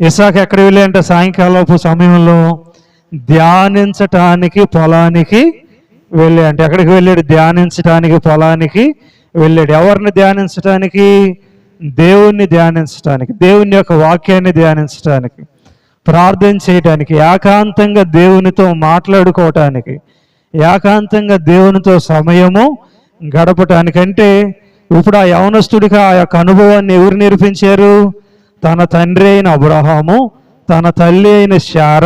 ఇసాక్ ఎక్కడ వెళ్ళాయంటే సాయంకాలపు సమయంలో ధ్యానించటానికి పొలానికి వెళ్ళి ఎక్కడికి వెళ్ళాడు? ధ్యానించటానికి పొలానికి వెళ్ళాడు. ఎవరిని ధ్యానించటానికి? దేవుణ్ణి ధ్యానించటానికి దేవుని యొక్క వాక్యాన్ని ధ్యానించటానికి ప్రార్థన చేయటానికి ఏకాంతంగా దేవునితో మాట్లాడుకోవటానికి ఏకాంతంగా దేవునితో సమయము గడపటానికంటే ఇప్పుడు ఆ యవనస్తుడికి ఆ యొక్క అనుభవాన్ని ఎవరు నేర్పించారు? తన తండ్రి అయిన అబ్రహాము తన తల్లి అయిన శార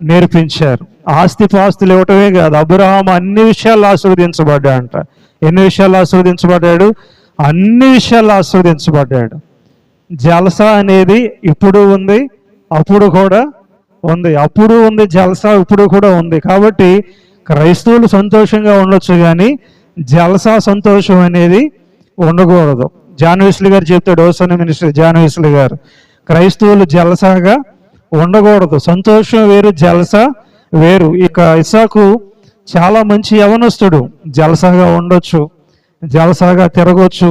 నేర్పించారు. ఆస్తి పాస్తులు ఇవ్వటమే కాదు అబ్రహాం అన్ని విషయాల్లో ఆస్వాదించబడ్డాడంట ఎన్ని విషయాలు ఆస్వాదించబడ్డాడు అన్ని విషయాలు ఆస్వాదించబడ్డాడు జలస అనేది ఇప్పుడు ఉంది అప్పుడు కూడా ఉంది. అప్పుడు ఉంది జలసా ఇప్పుడు కూడా ఉంది. కాబట్టి క్రైస్తవులు సంతోషంగా ఉండొచ్చు కానీ జలసా సంతోషం అనేది ఉండకూడదు. జాన్విస్లు గారు చెప్తాడు ఓసన మినిస్టర్ జాన్విస్లు గారు క్రైస్తవులు జలసాగా ఉండకూడదు సంతోషం వేరు జలస వేరు. ఇక ఇసాకు చాలా మంచి యవనస్తుడు జలసాగా ఉండొచ్చు జలసాగా తిరగవచ్చు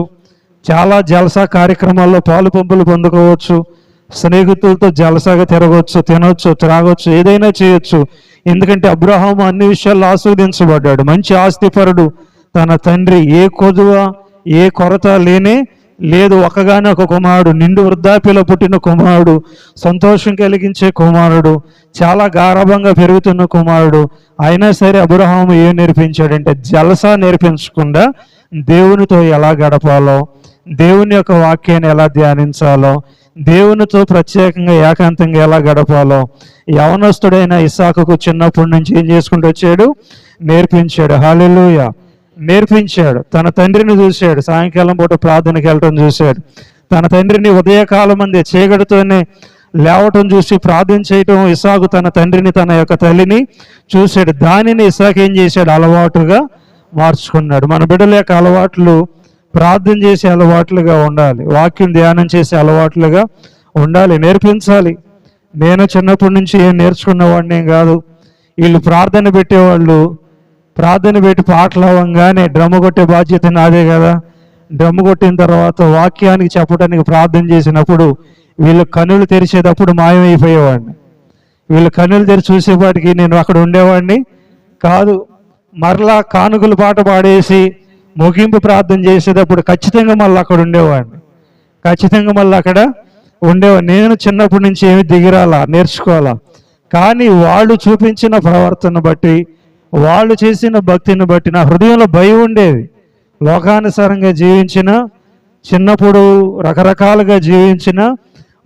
చాలా జలసా కార్యక్రమాల్లో పాలు పంపులు పొందుకోవచ్చు స్నేహితులతో జలసాగా తిరగవచ్చు తినవచ్చు త్రాగొచ్చు ఏదైనా చేయొచ్చు. ఎందుకంటే అబ్రహాం అన్ని విషయాల్లో ఆస్వాదించబడ్డాడు. మంచి ఆస్తిపరుడు తన తండ్రి. ఏ కొదువ ఏ కొరత లేనే లేదు ఒకగానే ఒక కుమారుడు నిండు వృద్ధాప్యలో పుట్టిన కుమారుడు సంతోషం కలిగించే కుమారుడు చాలా గారభంగా పెరుగుతున్న కుమారుడు అయినా సరే అబ్రహాము ఏం నేర్పించాడంటే జలసా నేర్పించకుండా దేవునితో ఎలా గడపాలో దేవుని యొక్క వాక్యాన్ని ఎలా ధ్యానించాలో దేవునితో ప్రత్యేకంగా ఏకాంతంగా ఎలా గడపాలో యవనస్తుడైన ఇసాకుకు చిన్నప్పటి నుంచి ఏం చేసుకుంటూ వచ్చాడు? నేర్పించాడు. హాలెలుయా నేర్పించాడు. తన తండ్రిని చూశాడు. సాయంకాలం పూట ప్రార్థనకి వెళ్ళటం చూశాడు. తన తండ్రిని ఉదయకాలం అందే చీకటితోనే లేవటం చూసి ప్రార్థన చేయటం ఇసాకు తన తండ్రిని తన యొక్క తల్లిని చూశాడు. దానిని ఇసాక్ ఏం చేశాడు? అలవాటుగా మార్చుకున్నాడు. మన బిడ్డల యొక్క అలవాట్లు ప్రార్థన చేసే అలవాట్లుగా ఉండాలి. వాక్యం ధ్యానం చేసే అలవాట్లుగా ఉండాలి. నేర్పించాలి. నేను చిన్నప్పటి నుంచి ఏం నేర్చుకున్నవాడిని కాదు. వీళ్ళు ప్రార్థన పెట్టేవాళ్ళు ప్రార్థన పెట్టి పాటలు అవ్వగానే డ్రమ్ము కొట్టే బాధ్యత నాదే కదా. డ్రమ్ము కొట్టిన తర్వాత వాక్యానికి చెప్పడానికి ప్రార్థన చేసినప్పుడు వీళ్ళు కన్నులు తెరిచేటప్పుడు మాయమైపోయేవాడిని. వీళ్ళు కన్నులు తెరిచి చూసేపాటికి నేను అక్కడ ఉండేవాడిని కాదు. మరలా కానుకలు పాట పాడేసి ముగింపు ప్రార్థన చేసేటప్పుడు ఖచ్చితంగా మళ్ళీ అక్కడ ఉండేవాడిని. ఖచ్చితంగా మళ్ళీ అక్కడ ఉండేవాడిని. నేను చిన్నప్పటి నుంచి ఏమి దిగిరాలా నేర్చుకోవాలా? కానీ వాళ్ళు చూపించిన ప్రవర్తన బట్టి వాళ్ళు చేసిన భక్తిని బట్టి నా హృదయంలో భయం ఉండేది. లోకానుసారంగా జీవించిన చిన్నప్పుడు రకరకాలుగా జీవించిన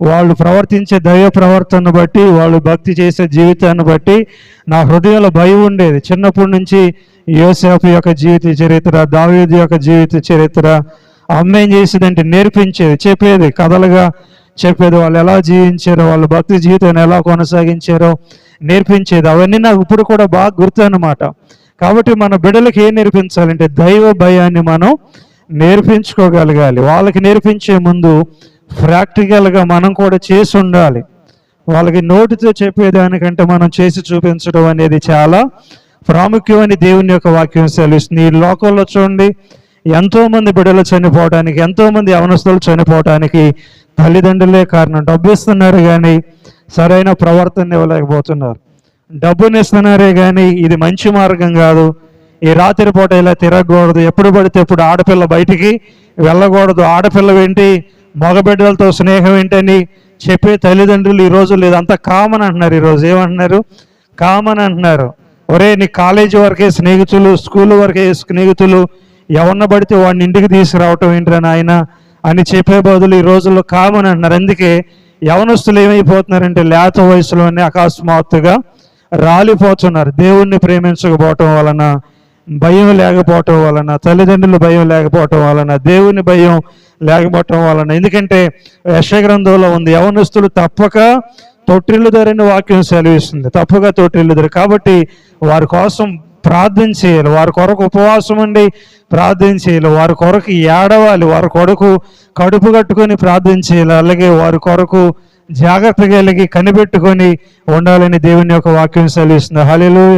వాళ్ళు ప్రవర్తించే దైవ ప్రవర్తనను బట్టి వాళ్ళు భక్తి చేసే జీవితాన్ని బట్టి నా హృదయంలో భయం ఉండేది. చిన్నప్పటి నుంచి యోసేపు యొక్క జీవిత చరిత్ర దావీదు యొక్క జీవిత చరిత్ర అమ్మ ఏం చేసేదంటే నేర్పించేది చెప్పేది కథలుగా చెప్పేది వాళ్ళు ఎలా జీవించారో వాళ్ళ భక్తి జీవితాన్ని ఎలా కొనసాగించారో నేర్పించేది. అవన్నీ నాకు ఇప్పుడు కూడా బాగా గుర్తు అనమాట కాబట్టి మన బిడ్డలకి ఏం నేర్పించాలంటే దైవ భయాన్ని మనం నేర్పించుకోగలగాలి. వాళ్ళకి నేర్పించే ముందు ప్రాక్టికల్గా మనం కూడా చేసి ఉండాలి. వాళ్ళకి నోటితో చెప్పేదానికంటే మనం చేసి చూపించడం అనేది చాలా ప్రాముఖ్యమని దేవుని యొక్క వాక్యం సెలవిస్తుంది. ఈ లోకంలో చూడండి ఎంతోమంది బిడ్డలు చనిపోవడానికి ఎంతోమంది అవనస్తులు చనిపోవడానికి తల్లిదండ్రులే కారణం. డబ్బు ఇస్తున్నారు కానీ సరైన ప్రవర్తన ఇవ్వలేకపోతున్నారు. డబ్బుని ఇస్తున్నారే కానీ ఇది మంచి మార్గం కాదు. ఈ రాత్రి పూట ఇలా తిరగకూడదు. ఎప్పుడు పడితే ఎప్పుడు ఆడపిల్ల బయటికి వెళ్ళకూడదు. ఆడపిల్ల ఏంటి? మగబిడ్డలతో స్నేహం ఏంటని చెప్పే తల్లిదండ్రులు ఈరోజు లేదు. అంత కామన్ అంటున్నారు ఈరోజు ఏమంటున్నారు? కామన్ అంటున్నారు. ఒరే నీ కాలేజీ వరకే స్నేహితులు స్కూల్ వరకే స్నేహితులు ఎవరిన పడితే వాడిని ఇంటికి తీసుకురావటం ఏంట్రా ఆయన అని చెప్పే బదులు ఈ రోజుల్లో కామన్ అంటున్నారు అందుకే యవనస్తులు ఏమైపోతున్నారంటే లేత వయసులోనే అకస్మాత్తుగా రాలిపోతున్నారు. దేవుణ్ణి ప్రేమించకపోవటం వలన భయం లేకపోవటం వలన తల్లిదండ్రులు భయం లేకపోవటం వలన దేవుని భయం లేకపోవటం వలన. ఎందుకంటే యశగ్రంథంలో ఉంది యవనస్తులు తప్పక తొట్టిల్లు ధరని వాక్యం సెలవిస్తుంది. తప్పక తొట్టిల్లు ధర. కాబట్టి వారి కోసం ప్రార్థన చేయాలి. వారి కొరకు ఉపవాసం ఉండి ప్రార్థన చేయాలి. వారి కొరకు ఏడవాలి. వారి కొరకు కడుపు కట్టుకొని ప్రార్థన చేయాలి. అలాగే వారి కొరకు జాగ్రత్త కలిగి కనిపెట్టుకొని ఉండాలని దేవుని యొక్క వాక్యం సెలవిస్తుంది. హలో